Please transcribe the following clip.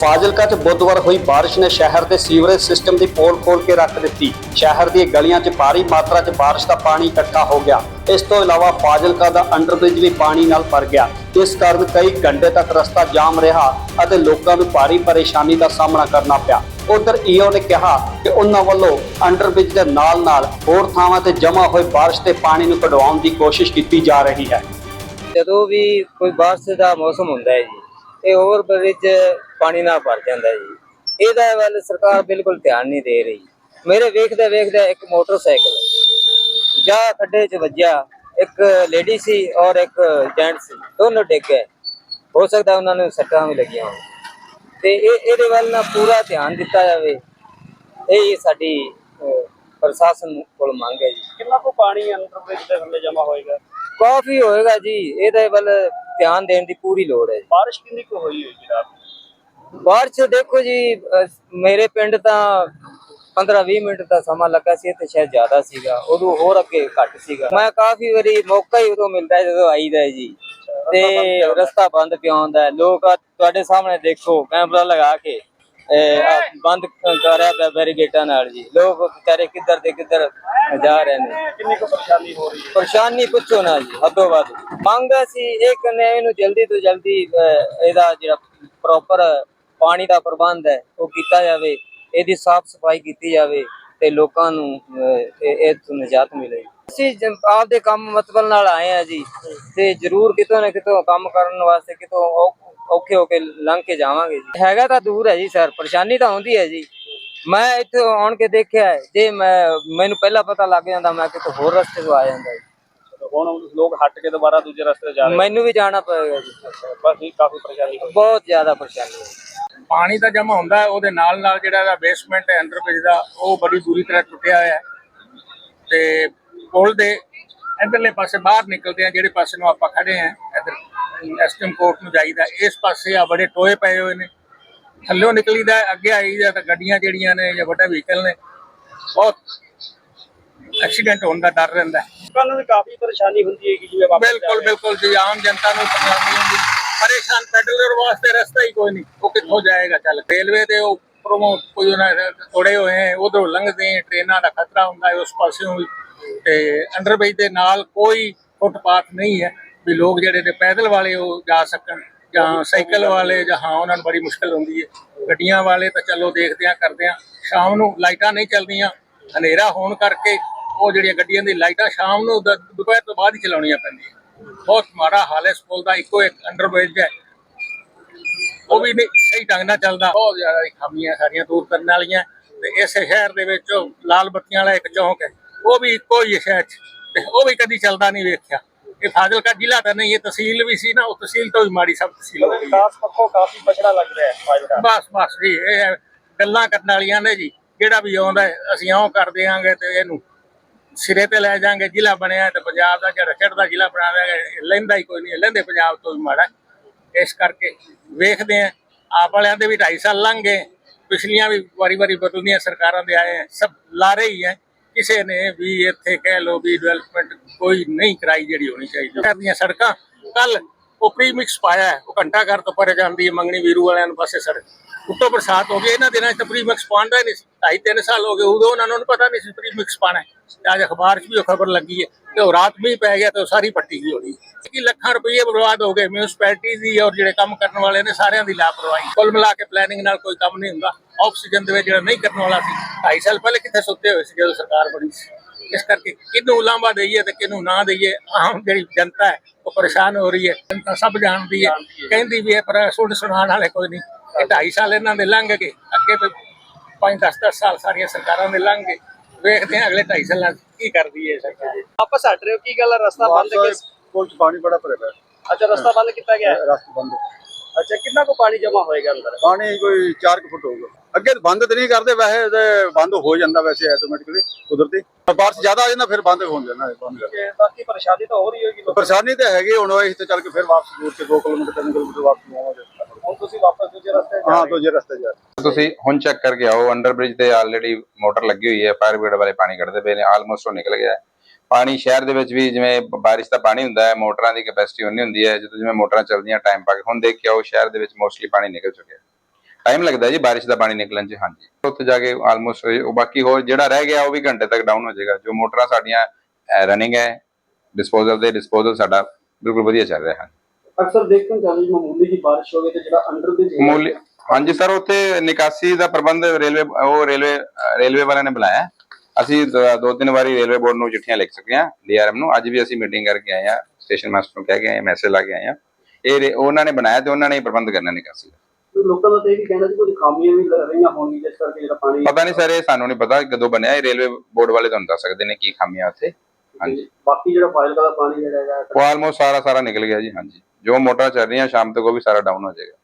ਫਾਜ਼ਿਲਕਾ 'ਚ ਬੁੱਧਵਾਰ ਹੋਈ ਬਾਰਿਸ਼ ਨੇ ਸ਼ਹਿਰ ਦੇ ਸੀਵਰੇਜ ਸਿਸਟਮ ਦੀ ਪੋਲ ਖੋਲ ਕੇ ਰੱਖ ਦਿੱਤੀ। ਸ਼ਹਿਰ ਦੀਆਂ ਗਲੀਆਂ 'ਚ ਭਾਰੀ ਮਾਤਰਾ 'ਚ ਬਾਰਿਸ਼ ਦਾ ਪਾਣੀ ਇਕੱਠਾ ਹੋ ਗਿਆ। ਇਸ ਤੋਂ ਇਲਾਵਾ ਫਾਜ਼ਿਲਕਾ ਦਾ ਅੰਡਰਬ੍ਰਿਜ ਵੀ ਪਾਣੀ ਨਾਲ ਭਰ ਗਿਆ। ਇਸ ਕਾਰਨ ਕਈ ਘੰਟੇ ਤੱਕ ਰਸਤਾ ਜਾਮ ਰਿਹਾ ਅਤੇ ਲੋਕਾਂ ਨੂੰ ਭਾਰੀ ਪਰੇਸ਼ਾਨੀ ਦਾ ਸਾਹਮਣਾ ਕਰਨਾ ਪਿਆ। ਉਧਰ ਈਓ ਨੇ ਕਿਹਾ ਕਿ ਉਹਨਾਂ ਵੱਲੋਂ ਅੰਡਰਬ੍ਰਿਜ ਦੇ ਨਾਲ-ਨਾਲ ਹੋਰ ਥਾਵਾਂ ਤੇ ਜਮ੍ਹਾਂ ਹੋਏ ਬਾਰਿਸ਼ ਦੇ ਪਾਣੀ ਨੂੰ ਕਢਵਾਉਣ ਦੀ ਕੋਸ਼ਿਸ਼ ਕੀਤੀ ਜਾ ਰਹੀ ਹੈ। ਜਦੋਂ ਵੀ ਕੋਈ ਬਾਰਿਸ਼ ਦਾ ਮੌਸਮ ਹੁੰਦਾ ਹੈ ਜੀ ਇਹ ਓਵਰ ਬ੍ਰਿਜ ਪਾਣੀ ਨਾਲ ਭਰ ਜਾਂਦਾ ਜੀ। ਇਹਦਾ ਵੱਲ ਸਰਕਾਰ ਬਿਲਕੁਲ ਧਿਆਨ ਨਹੀਂ ਦੇ ਰਹੀ। ਮੇਰੇ ਵੇਖਦੇ ਵੇਖਦੇ ਇੱਕ ਮੋਟਰਸਾਈਕਲ ਜਾਂ ਖੱਡੇ 'ਚ ਵੱਜਿਆ। ਇੱਕ ਲੇਡੀ ਸੀ ਔਰ ਇੱਕ ਜੈਂਟ ਸੀ। ਦੋਨੋਂ ਡਿੱਗ ਗਏ। ਹੋ ਸਕਦਾ ਉਹਨਾਂ ਨੂੰ ਸੱਟਾਂ ਵੀ ਲੱਗੀਆਂ ਹੋਣ। ਤੇ ਇਹ ਇਹਦੇ ਵੱਲ ਨਾ ਪੂਰਾ ਧਿਆਨ ਦਿੱਤਾ ਜਾਵੇ। ਇਹ ਸਾਡੀ ਪ੍ਰਸ਼ਾਸਨ ਕੋਲ ਮੰਗ ਹੈ ਜੀ। ਕਿੰਨਾ ਕੋ ਪਾਣੀ ਅੰਡਰਬ੍ਰਿਜ ਦੇ ਥੱਲੇ ਜਮ੍ਹਾਂ ਹੋਏਗਾ? ਕਾਫੀ ਹੋਏਗਾ ਜੀ। ਇਹਦੇ ਵੱਲ ਧਿਆਨ ਦੇਣ ਦੀ ਪੂਰੀ ਲੋੜ ਹੈ ਜੀ। ਬਾਰਿਸ਼ ਕਿੰਨੀ ਕੁ ਹੋਈ ਹੋਈ ਜਨਾਬ ਬਾਰਿਸ਼ ਦੇਖੋ ਜੀ ਅਹ ਮੇਰੇ ਪਿੰਡ ਤਾਂ 15-20 ਮਿੰਟ ਦਾ ਸਮਾਂ ਲੱਗਾ ਸੀ ਤੇ ਸ਼ਾਇਦ ਜ਼ਿਆਦਾ ਸੀਗਾ। ਉਦੋਂ ਹੋਰ ਅੱਗੇ ਘੱਟ ਸੀਗਾ। ਮੈਂ ਕਾਫੀ ਵਾਰੀ ਮੌਕਾ ਹੀ ਉਦੋਂ ਮਿਲਦਾ ਹੈ ਜਦੋਂ ਆਈਦਾ ਹੈ ਜੀ। ਤੇ ਰਸਤਾ ਬੰਦ ਪਿਆ ਹੁੰਦਾ ਹੈ। ਲੋਕ ਤੁਹਾਡੇ ਸਾਹਮਣੇ ਦੇਖੋ ਕੈਮਰਾ ਲਗਾ ਕੇ। ਬੰਦ ਕਰ ਰਿਹਾ ਪਿਆ ਬੈਰੀਗੇਟਾਂ ਨਾਲ ਜੀ। ਲੋਕ ਵਿਚਾਰੇ ਕਿੱਧਰ ਦੇ ਕਿੱਧਰ ਜਾ ਰਹੇ ਨੇ। ਕਿੰਨੀ ਕੁ ਪਰੇਸ਼ਾਨੀ ਹੋ ਰਹੀ ਹੈ? ਪਰੇਸ਼ਾਨੀ ਪੁੱਛੋ ਨਾ ਜੀ ਹੱਦੋਂ ਵੱਧ। ਮੰਗ ਸੀ ਇਹ ਕਰਨੇ ਇਹਨੂੰ ਜਲਦੀ ਤੋਂ ਜਲਦੀ ਇਹਦਾ ਜਿਹੜਾ ਪ੍ਰੋਪਰ ਪਾਣੀ ਦਾ ਪ੍ਰਬੰਧ ਹੈ ਉਹ ਕੀਤਾ ਜਾਵੇ। ਇਹਦੀ ਸਾਫ਼ ਸਫ਼ਾਈ ਕੀਤੀ ਜਾਵੇ ਤੇ ਲੋਕਾਂ ਨੂੰ ਇਹ ਤੋਂ ਨਿਜਾਤ ਮਿਲੇ। ਅਸੀਂ ਆਪਦੇ ਕੰਮ ਮਤਲਬ ਨਾਲ ਆਏ ਆ ਜੀ ਤੇ ਜ਼ਰੂਰ ਕਿਤੋਂ ਨਾ ਕਿਤੋਂ ਕੰਮ ਕਰਨ ਵਾਸਤੇ ਕਿਤੋਂ ਔਖੇ ਹੋ ਕੇ ਲੰਘ ਕੇ ਜਾਵਾਂਗੇ ਜੀ। ਹੈਗਾ ਤਾਂ ਦੂਰ ਹੈ ਜੀ ਸਰ ਪਰੇਸ਼ਾਨੀ ਤਾਂ ਹੁੰਦੀ ਹੈ ਜੀ। ਮੈਂ ਇੱਥੇ ਆਉਣ ਕੇ ਦੇਖਿਆ ਹੈ, ਜੇ ਮੈਂ ਮੈਨੂੰ ਪਹਿਲਾਂ ਪਤਾ ਲੱਗ ਜਾਂਦਾ ਮੈਂ ਕਿਤੇ ਹੋਰ ਰਸਤੇ ਤੋਂ ਆ ਜਾਂਦਾ ਜੀ। ਹੁਣ ਲੋਕ ਹਟ ਕੇ ਦੁਬਾਰਾ ਦੂਜੇ ਰਸਤੇ ਜਾ ਮੈਨੂੰ ਵੀ ਜਾਣਾ ਪਏਗਾ ਜੀ। ਬਸ ਇਹ ਕਾਫੀ ਪਰੇਸ਼ਾਨੀ ਬਹੁਤ ਜ਼ਿਆਦਾ ਪਰੇਸ਼ਾਨੀ ਹੈ ਪਾਣੀ ਦਾ ਜਮਾ ਹੁੰਦਾ ਹੈ, ਉਹਦੇ ਨਾਲ ਨਾਲ ਜਿਹੜਾ ਦਾ ਬੇਸਮੈਂਟ ਹੈ ਅੰਡਰਬ੍ਰਿਜ ਦਾ ਉਹ ਬੜੀ ਬੁਰੀ ਤਰ੍ਹਾਂ ਟੁੱਟਿਆ ਹੋਇਆ ਹੈ। ਤੇ ਪੁਲ ਦੇ ਇਧਰਲੇ ਪਾਸੇ ਬਾਹਰ ਨਿਕਲਦੇ ਆ ਜਿਹੜੇ ਪਾਸੇ ਨੂੰ ਆਪਾਂ ਖੜੇ ਆ ਇਧਰ ਐਸਟੀਐਮ ਕੋਰਟ ਨੂੰ ਜਾਈਦਾ। ਇਸ ਪਾਸੇ ਆ ਬੜੇ ਟੋਏ ਪਏ ਹੋਏ ਨੇ। ਥੱਲਿਓਂ ਨਿਕਲੀਦਾ ਅੱਗੇ ਆਈਦਾ ਤਾਂ ਗੱਡੀਆਂ ਜਿਹੜੀਆਂ ਨੇ ਜਾਂ ਵੱਡਾ ਵਹੀਕਲ ਨੇ ਬਹੁਤ ਐਕਸੀਡੈਂਟ ਹੋਣ ਦਾ ਡਰ ਰਹਿੰਦਾ। ਹੈ ਲੋਕਾਂ ਨੂੰ ਵੀ ਕਾਫੀ ਪਰੇਸ਼ਾਨੀ ਹੁੰਦੀ ਹੈ ਕਿ ਜਿਵੇਂ ਬਿਲਕੁਲ ਬਿਲਕੁਲ ਜੀ ਆਮ ਜਨਤਾ ਨੂੰ ਪਰੇਸ਼ਾਨੀ ਹੁੰਦੀ। ਪਰੇਸ਼ਾਨ ਪੈਡਲਰ ਵਾਸਤੇ ਰਸਤਾ ਹੀ ਕੋਈ ਨਹੀਂ। ਉਹ ਕਿੱਥੋਂ ਜਾਏਗਾ? ਚੱਲ ਰੇਲਵੇ ਦੇ ਉੱਪਰੋਂ ਕੋਈ ਉਹਨਾਂ ਤੋੜੇ ਹੋਏ ਹੈ ਉਧਰੋਂ ਲੰਘਦੇ ਟ੍ਰੇਨਾਂ ਦਾ ਖਤਰਾ ਹੁੰਦਾ ਹੈ ਉਸ ਪਾਸਿਓਂ ਵੀ। ਤੇ ਅੰਡਰਬ੍ਰਿਜ ਦੇ ਨਾਲ ਕੋਈ ਫੁੱਟਪਾਥ ਨਹੀਂ ਹੈ। ਵੀ ਲੋਕ ਜਿਹੜੇ ਨੇ ਪੈਦਲ ਵਾਲੇ ਉਹ ਜਾ ਸਕਣ ਜਾਂ ਸਾਈਕਲ ਵਾਲੇ ਜਾਂ ਹਾਂ, ਉਹਨਾਂ ਨੂੰ ਬੜੀ ਮੁਸ਼ਕਲ ਹੁੰਦੀ ਹੈ। ਗੱਡੀਆਂ ਵਾਲੇ ਤਾਂ ਚਲੋ ਦੇਖਦੇ ਆ ਕਰਦੇ ਆ ਸ਼ਾਮ ਨੂੰ ਲਾਈਟਾਂ ਨਹੀਂ ਚੱਲਦੀਆਂ, ਹਨੇਰਾ ਹੋਣ ਕਰਕੇ ਉਹ ਜਿਹੜੀਆਂ ਗੱਡੀਆਂ ਦੀ ਲਾਈਟਾਂ ਸ਼ਾਮ ਨੂੰ ਦ- ਦੁਪਹਿਰ ਤੋਂ ਬਾਅਦ ਹੀ ਚਲਾਉਣੀਆਂ ਪੈਂਦੀਆਂ। ਬਹੁਤ ਮਾੜਾ ਹਾਲ ਹੈ, ਸਕੂਲ ਦਾ ਇੱਕੋ ਇੱਕ ਅੰਡਰਬ੍ਰਿਜ ਹੈ। ਉਹ ਵੀ ਨਹੀਂ ਸਹੀ ਢੰਗ ਨਾਲ ਚੱਲਦਾ। ਬਹੁਤ ਜ਼ਿਆਦਾ ਖਾਮੀਆਂ ਸਾਰੀਆਂ ਦੂਰ ਕਰਨ ਵਾਲੀਆਂ। ਤੇ ਇਸ ਸ਼ਹਿਰ ਦੇ ਵਿੱਚ ਲਾਲ ਬੱਤੀਆਂ ਵਾਲਾ ਇੱਕ ਚੌਂਕ ਹੈ। ਉਹ ਵੀ ਇੱਕੋ ਹੀ ਹੈ ਸ਼ਹਿਰ 'ਚ। ਤੇ ਉਹ ਵੀ ਕਦੀ ਚੱਲਦਾ ਨਹੀਂ ਵੇਖਿਆ। ਜ਼ਿਲ੍ਹਾ ਤਾਂ ਨਹੀਂ ਇਹ ਤਹਿਸੀਲ ਵੀ ਸੀ ਨਾ ਉਹ ਤਹਿਸੀਲ ਤੋਂ ਵੀ ਮਾੜੀ ਸਭ ਤਹਿਸੀਲ ਹੋ ਗਈ ਹੈ। ਵਿਕਾਸ ਪੱਖੋਂ ਕਾਫੀ ਪਛੜਾ ਲੱਗ ਰਿਹਾ ਹੈ ਫਾਜ਼ਿਲਕਾ ਬਸ ਬਸ ਜੀ ਇਹ ਹੈ, ਗੱਲਾਂ ਕਰਨ ਵਾਲੀਆਂ ਨੇ ਜੀ ਜਿਹੜਾ ਵੀ ਆਉਂਦਾ ਹੈ, ਅਸੀਂ ਇਉਂ ਕਰ ਦਿਆਂਗੇ ਤੇ ਇਹਨੂੰ ਸਿਰੇ ਤੇ ਲੈ ਜਾਾਂਗੇ ਜ਼ਿਲ੍ਹਾ ਬਣਿਆ ਤੇ ਪੰਜਾਬ ਦਾ ਜਿਹੜਾ ਚੜ੍ਹਦਾ ਜ਼ਿਲ੍ਹਾ ਬਣਾ ਦਿਆਂਗੇ ਲੈਂਦਾ ਹੀ ਕੋਈ ਨਹੀਂ ਲੈਂਦੇ ਪੰਜਾਬ ਤੋਂ ਵੀ ਮਾੜਾ ਹੈ। ਇਸ ਕਰਕੇ ਵੇਖਦੇ ਆ ਆਪ ਵਾਲਿਆਂ ਦੇ ਵੀ 2.5 ਸਾਲ ਲੰਘ ਗਏ ਪਿਛਲੀਆਂ ਵੀ ਵਾਰੀ-ਵਾਰੀ ਬਦਲਦੀਆਂ ਸਰਕਾਰਾਂ ਦੇ ਆਏ ਹੈ, ਸਭ ਲਾਰੇ ਹੀ ਹੈ ਕਿਸੇ ਨੇ ਵੀ ਇੱਥੇ ਕਹਿ ਲੋ ਵੀ ਡਿਵੈਲਪਮੈਂਟ ਕੋਈ ਨਹੀਂ ਕਰਾਈ ਜਿਹੜੀ ਹੋਣੀ ਚਾਹੀਦੀ। ਸ਼ਹਿਰ ਸੜਕਾਂ ਕੱਲ ਉਹ ਪ੍ਰੀਮਿਕਸ ਪਾਇਆ ਉਹ ਘੰਟਾ ਘਰ ਤੋਂ ਪਰੇ ਜਾਂਦੀ ਹੈ, ਮੰਗਣੀ ਵੀਰੂ ਵਾਲਿਆਂ ਨੂੰ ਪਾਸੇ ਸੜਕ। ਉੱਤੋਂ ਬਰਸਾਤ ਹੋ ਗਈ, ਇਹਨਾਂ ਦਿਨਾਂ 'ਚ ਤਾਂ ਪ੍ਰੀਮਿਕਸ ਪਾਉਂਦਾ ਹੀ ਨਹੀਂ ਸੀ। ਢਾਈ ਤਿੰਨ ਸਾਲ ਹੋ ਗਏ, ਉਦੋਂ ਉਹਨਾਂ ਨੂੰ ਪਤਾ ਨਹੀਂ ਸੀ ਪ੍ਰੀਮਿਕਸ ਪਾਣਾ ਤੇ ਅੱਜ ਅਖਬਾਰ 'ਚ ਵੀ ਉਹ ਖਬਰ ਲੱਗੀ ਹੈ ਤੇ ਉਹ ਰਾਤ ਮੀਂਹ ਪੈ ਗਿਆ ਤੇ ਉਹ ਸਾਰੀ ਪੱਟੀ ਗਈ। ਹੋਣੀ ਕਿ ਲੱਖਾਂ ਰੁਪਏ ਬਰਬਾਦ ਹੋ ਗਏ ਮਿਊਨਿਸਪੈਲਿਟੀ ਦੀ ਔਰ ਜਿਹੜੇ ਕੰਮ ਕਰਨ ਵਾਲੇ ਨੇ ਸਾਰਿਆਂ ਦੀ ਲਾਪਰਵਾਹੀ। ਕੁੱਲ ਮਿਲਾ ਕੇ ਪਲੈਨਿੰਗ ਨਾਲ ਕੋਈ ਕੰਮ ਨਹੀਂ ਹੁੰਦਾ। ਆਕਸੀਜਨ ਦੇ ਵਿੱਚ ਜਿਹੜਾ ਨਹੀਂ ਕਰਨ ਵਾਲਾ ਸੀ, ਢਾਈ ਸਾਲ ਪਹਿਲੇ ਕਿੱਥੇ ਸੁੱਤੇ ਹੋਏ ਸੀ ਜਦੋਂ ਸਰਕਾਰ ਬਣੀ ਸੀ। ਇਸ ਕਰਕੇ ਕਿਹਨੂੰ ਲਾਂਭਾ ਦਈਏ ਤੇ ਕਿਹਨੂੰ ਨਾ ਦਈਏ, ਆਮ ਜਿਹੜੀ ਜਨਤਾ ਹੈ, ਉਹ ਪਰੇਸ਼ਾਨ ਹੋ ਰਹੀ ਹੈ। ਜਨਤਾ ਸਭ ਜਾਣਦੀ ਹੈ। ਕਹਿੰਦੀ ਵੀ ਹੈ, ਪਰ ਸੁਣ ਸੁਣਾਉਣ ਵਾਲੇ ਕੋਈ ਨਹੀਂ। ਇਹ ਢਾਈ ਸਾਲ ਇਹਨਾਂ ਦੇ ਲੰਘ ਗਏ। ਅੱਗੇ ਵੀ 5-10 ਸਾਲ ਸਾਰੀਆਂ ਸਰਕਾਰਾਂ ਦੇ ਲੰਘ ਗਏ। ਵੇਖਦੇ ਹਾਂ ਅਗਲੇ ਢਾਈ ਸਾਲਾਂ 'ਚ ਕੀ ਕਰਦੀ ਹੈ ਸਰਕਾਰ। ਵਾਪਸ ਹਟ ਰਹੇ ਹੋ ਕੀ ਗੱਲ ਹੈ ਰਸਤਾ ਬੰਦ ਕਿਸ ਕੋਲ ਚ ਪਾਣੀ ਬੜਾ ਭਰਿਆ ਪਿਆ। ਅੱਛਾ ਰਸਤਾ ਬੰਦ ਕੀਤਾ ਗਿਆ। ਹੈ ਰਸਤਾ ਬੰਦ। ਅੱਛਾ ਕਿੰਨਾ ਕੋ ਪਾਣੀ ਜਮਾ ਹੋਏਗਾ ਅੰਦਰ? ਪਾਣੀ ਕੋਈ 4 ਫੁੱਟ ਹੋਊਗਾ। ਅੱਗੇ ਤਾਂ ਬੰਦ ਤੇ ਨਹੀਂ ਕਰਦੇ ਵੈਸੇ ਤੇ ਬੰਦ ਹੋ ਜਾਂਦਾ ਵੈਸੇ ਆਟੋਮੈਟਿਕਲੀ ਕੁਦਰਤੀ। ਬਾਰਿਸ਼ ਜ਼ਿਆਦਾ ਆ ਜਾਂਦਾ ਫਿਰ ਬੰਦ ਹੋ ਜਾਂਦਾ ਹੈ, ਬੰਦ ਤੇ ਬਾਕੀ ਪਰੇਸ਼ਾਨੀ ਤਾਂ ਹੋ ਰਹੀ ਹੋਗੀ ਪਰੇਸ਼ਾਨੀ ਤਾਂ ਹੈਗੀ ਹੁਣ ਉਹ ਇੱਥੇ ਚੱਲ ਕੇ ਫਿਰ ਵਾਪਸ ਦੂਰ ਕੇ 2 ਕਿਲੋਮੀਟਰ 3 ਕਿਲੋਮੀਟਰ ਵਾਪਸ ਆਵਾਂਗੇ। ਹੁਣ ਤੁਸੀਂ ਵਾਪਸ ਦੂਜੇ ਰਸਤੇ ਜਾ ਹਾਂ। ਦੂਜੇ ਰਸਤੇ ਜਾ ਤੁਸੀਂ ਹੁਣ ਚੈੱਕ ਕਰਕੇ ਆਓ ਅੰਡਰਬ੍ਰਿਜ ਤੇ ਆਲਰੇਡੀ ਮੋਟਰ ਲੱਗੀ ਹੋਈ ਹੈ ਫਾਇਰ ਬ੍ਰਿਗੇਡ ਵਾਲੇ ਪਾਣੀ ਕੱਢਦੇ ਪਏ ਨੇ ਆਲਮੋਸਟ ਉਹ ਨਿਕਲ ਗਿਆ ਹੈ। ਪਾਣੀ ਸ਼ਹਿਰ ਦੇ ਵਿੱਚ ਵੀ ਜਿਵੇਂ ਬਾਰਿਸ਼ ਦਾ ਪਾਣੀ ਹੁੰਦਾ ਹੈ ਮੋਟਰਾਂ ਦੀ ਕੈਪੈਸਿਟੀ ਉਨੀ ਹੁੰਦੀ ਹੈ ਜਦੋਂ ਜਿਵੇਂ ਮੋਟਰਾਂ ਚੱਲਦੀਆਂ ਟਾਈਮ ਪਾ ਕੇ ਹੁਣ ਦੇਖ ਕੇ ਆਓ ਸ਼ਹਿਰ ਦੇ ਵਿੱਚ ਮੋਸਟਲੀ ਪਾਣੀ ਨਿਕਲ ਚੁੱਕਿਆ ਹੈ। ਟਾਈਮ ਲੱਗਦਾ ਜੀ ਬਾਰਿਸ਼ ਦਾ ਪਾਣੀ ਨਿਕਲਣ 'ਚ ਹਾਂਜੀ। ਉੱਥੇ ਜਾ ਕੇ ਆਲਮੋਸਟ ਉਹ ਬਾਕੀ ਹੋਰ ਜਿਹੜਾ ਰਹਿ ਗਿਆ ਉਹ ਵੀ ਘੰਟੇ ਤੱਕ ਡਾਊਨ ਹੋ ਜਾਏਗਾ। ਜੋ ਮੋਟਰਾਂ ਸਾਡੀਆਂ ਰਨਿੰਗ ਹੈ ਡਿਸਪੋਜ਼ਲ ਦੇ ਡਿਸਪੋਜ਼ਲ ਸਾਡਾ ਬਿਲਕੁਲ ਵਧੀਆ ਚੱਲ ਰਿਹਾ ਹੈ। ਅਕਸਰ ਦੇਖਣ ਜੀ ਮਾਮੂਲੀ ਜੀ ਬਾਰਿਸ਼ ਹੋਵੇ ਤੇ ਜਿਹੜਾ ਅੰਡਰ ਬ੍ਰਿਜ ਮੂਲ ਹਾਂਜੀ ਸਰ ਉੱਥੇ ਨਿਕਾਸੀ ਦਾ ਪ੍ਰਬੰਧ ਰੇਲਵੇ ਉਹ ਰੇਲਵੇ ਰੇਲਵੇ ਵਾਲਿਆਂ ਨੇ ਬੁਲਾਇਆ ਅਸੀਂ ਦ- ਦੋ ਤਿੰਨ ਵਾਰੀ ਰੇਲਵੇ ਬੋਰਡ ਨੂੰ ਚਿੱਠੀਆਂ ਲਿਖ ਚੁੱਕੇ ਹਾਂ ਡੀਆਰਐਮ ਨੂੰ। ਅੱਜ ਵੀ ਅਸੀਂ ਮੀਟਿੰਗ ਕਰਕੇ ਆਏ ਹਾਂ ਸਟੇਸ਼ਨ ਮਾਸਟਰ ਨੂੰ ਕਹਿ ਕੇ ਆਏ ਮੈਸੇਜ ਲਾ ਕੇ ਆਏ ਹਾਂ। ਇਹ ਉਹਨਾਂ ਨੇ ਬਣਾਇਆ ਤੇ ਉਹਨਾਂ ਨੇ ਪ੍ਰਬੰਧ ਕਰਨਾ ਨਿਕਾਸੀ ਦਾ। ਲੋਕਾਂ ਦਾ ਤਾਂ ਇਹ ਵੀ ਕਹਿਣਾ ਸੀ ਕੁਝ ਖਾਮੀਆਂ ਵੀ ਰਹੀਆਂ ਹੋਣਗੀਆਂ ਜਿਸ ਕਰਕੇ ਜਿਹੜਾ ਪਾਣੀ ਪਤਾ ਨਹੀਂ ਸਰ ਇਹ ਸਾਨੂੰ ਨਹੀਂ ਪਤਾ ਕਦੋਂ ਬਣਿਆ। ਇਹ ਰੇਲਵੇ ਬੋਰਡ ਵਾਲੇ ਤੁਹਾਨੂੰ ਦੱਸ ਸਕਦੇ ਨੇ ਕੀ ਖਾਮੀਆਂ ਉੱਥੇ। ਹਾਂਜੀ। ਬਾਕੀ ਜਿਹੜਾ ਫਾਜ਼ਿਲਕਾ ਦਾ ਪਾਣੀ ਜਿਹੜਾ ਹੈਗਾ ਉਹ ਆਲਮੋਸਟ ਸਾਰਾ ਸਾਰਾ ਨਿਕਲ ਗਿਆ ਜੀ ਹਾਂਜੀ। ਜੋ ਮੋਟਰਾਂ ਚੱਲ ਰਹੀਆਂ ਸ਼ਾਮ ਤੱਕ ਉਹ ਵੀ ਸਾਰਾ ਡਾਊਨ ਹੋ ਜਾਏਗਾ।